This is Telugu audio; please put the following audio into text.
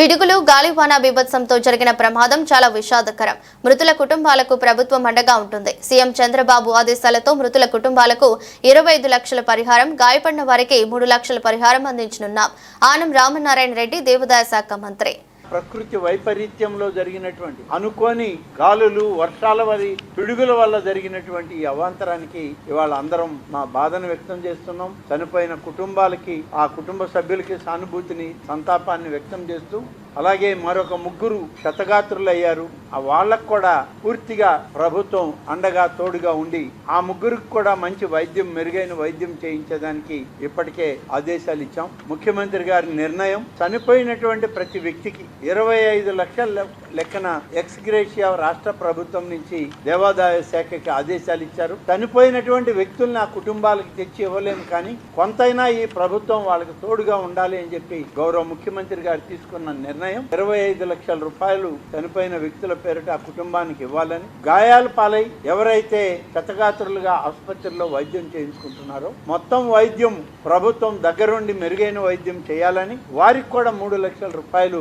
పిడుగులు గాలివాన బీభత్సంతో జరిగిన ప్రమాదం చాలా విషాదకరం. మృతుల కుటుంబాలకు ప్రభుత్వం అండగా ఉంటుంది. సీఎం చంద్రబాబు ఆదేశాలతో మృతుల కుటుంబాలకు ఇరవై ఐదు లక్షల పరిహారం గాయపడిన వారికి మూడు లక్షల పరిహారం అందించనున్నాం. ఆనం రామనారాయణ రెడ్డి దేవాదాయ శాఖ మంత్రి. ప్రకృతి వైపరీత్యంలో జరిగినటువంటి అనుకోని గాలులు వర్షాల వరి పిడుగుల వల్ల జరిగినటువంటి ఈ అవాంతరానికి ఇవాళ అందరం మా బాధను వ్యక్తం చేస్తున్నాం. చనిపోయిన కుటుంబాలకి ఆ కుటుంబ సభ్యులకి సానుభూతిని సంతాపాన్ని వ్యక్తం చేస్తూ అలాగే మరొక ముగ్గురు క్షతగాత్రులయ్యారు ఆ వాళ్ళకు కూడా పూర్తిగా ప్రభుత్వం అండగా తోడుగా ఉండి ఆ ముగ్గురికి కూడా మంచి వైద్యం మెరుగైన వైద్యం చేయించడానికి ఇప్పటికే ఆదేశాలు ఇచ్చాం. ముఖ్యమంత్రి గారి నిర్ణయం చనిపోయినటువంటి ప్రతి వ్యక్తికి ఇరవై ఐదు లక్షల లెక్కన ఎక్స్గ్రేషియా రాష్ట్ర ప్రభుత్వం నుంచి దేవాదాయ శాఖకి ఆదేశాలు ఇచ్చారు. చనిపోయినటువంటి వ్యక్తుల్ని ఆ కుటుంబాలకు తెచ్చి ఇవ్వలేము కానీ కొంతైనా ఈ ప్రభుత్వం వాళ్ళకి తోడుగా ఉండాలి అని చెప్పి గౌరవ ముఖ్యమంత్రి గారు తీసుకున్న నిర్ణయం. ఇరవై ఐదు లక్షల రూపాయలు చనిపోయిన వ్యక్తుల పేరిట ఆ కుటుంబానికి ఇవ్వాలని గాయాల పాలై ఎవరైతే శతగాత్రులుగా ఆసుపత్రిలో వైద్యం చేయించుకుంటున్నారో మొత్తం వైద్యం ప్రభుత్వం దగ్గరుండి మెరుగైన వైద్యం చేయాలని వారికి కూడా మూడు లక్షల రూపాయలు